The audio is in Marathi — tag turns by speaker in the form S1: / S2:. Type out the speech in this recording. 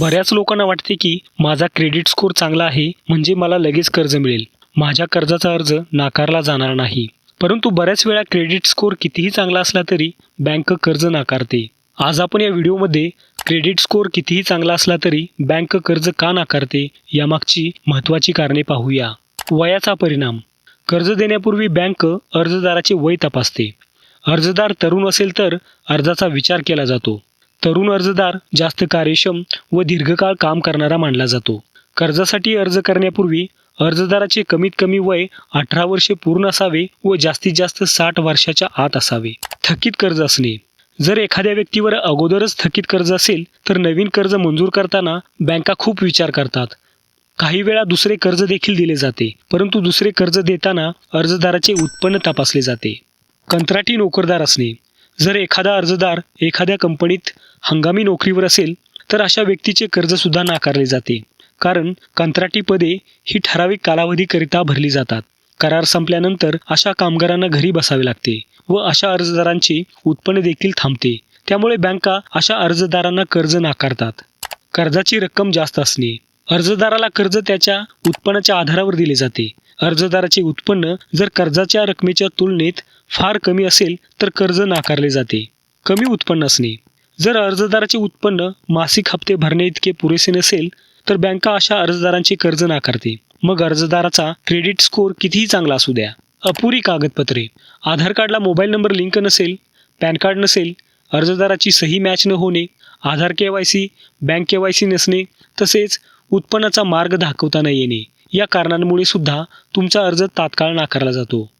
S1: बऱ्याच लोकांना वाटते की माझा क्रेडिट स्कोअर चांगला आहे म्हणजे मला लगेच कर्ज मिळेल. माझ्या कर्जाचा अर्ज नाकारला जाणार नाही. परंतु बऱ्याच वेळा क्रेडिट स्कोअर कितीही चांगला असला तरी बँक कर्ज नाकारते. आज आपण या व्हिडिओमध्ये क्रेडिट स्कोअर कितीही चांगला असला तरी बँक कर्ज का नाकारते यामागची महत्त्वाची कारणे पाहूया. वयाचा परिणाम. कर्ज देण्यापूर्वी बँक अर्जदाराचे वय तपासते. अर्जदार तरुण असेल तर अर्जाचा विचार केला जातो. तरुण अर्जदार जास्त कार्यक्षम व दीर्घकाळ काम करणारा मानला जातो. कर्जासाठी अर्ज करण्यापूर्वी अर्जदाराचे कमीत कमी वय अठरा वर्षे पूर्ण असावे व जास्तीत जास्त साठ वर्षाच्या आत असावे. थकीत कर्ज असणे. जर एखाद्या व्यक्तीवर अगोदरच थकीत कर्ज असेल तर नवीन कर्ज मंजूर करताना बँका खूप विचार करतात. काही वेळा दुसरे कर्ज देखील दिले जाते परंतु दुसरे कर्ज देताना अर्जदाराचे उत्पन्न तपासले जाते. कंत्राटी नोकरदार असणे. जर एखादा अर्जदार एखाद्या कंपनीत हंगामी नोकरीवर असेल तर अशा व्यक्तीचे कर्जसुद्धा नाकारले जाते. कारण कंत्राटी पदे ही ठराविक कालावधीकरिता भरली जातात. करार संपल्यानंतर अशा कामगारांना घरी बसावे लागते व अशा अर्जदारांची उत्पन्न देखील थांबते. त्यामुळे बँका अशा अर्जदारांना कर्ज नाकारतात. कर्जाची रक्कम जास्त असणे. अर्जदाराला कर्ज त्याच्या उत्पन्नाच्या आधारावर दिले जाते. अर्जदाराचे उत्पन्न जर कर्जाच्या रकमेच्या तुलनेत फार कमी असेल तर कर्ज नाकारले जाते. कमी उत्पन्न असणे. जर अर्जदाराचे उत्पन्न मासिक हप्ते भरणे इतके पुरेसे नसेल तर बँका अशा अर्जदारांचे कर्ज नाकारते. मग अर्जदाराचा क्रेडिट स्कोअर कितीही चांगला असू द्या. अपुरी कागदपत्रे. आधार कार्डला मोबाईल नंबर लिंक नसेल पॅन कार्ड नसेल अर्जदाराची सही मॅच न होणे Aadhaar K Y C bank K Y C नसणे तसेच उत्पन्नाचा मार्ग दाखवता न येणे. या कारणांमुळे सुद्धा तुमचा अर्ज तात्काळ नाकारला जातो.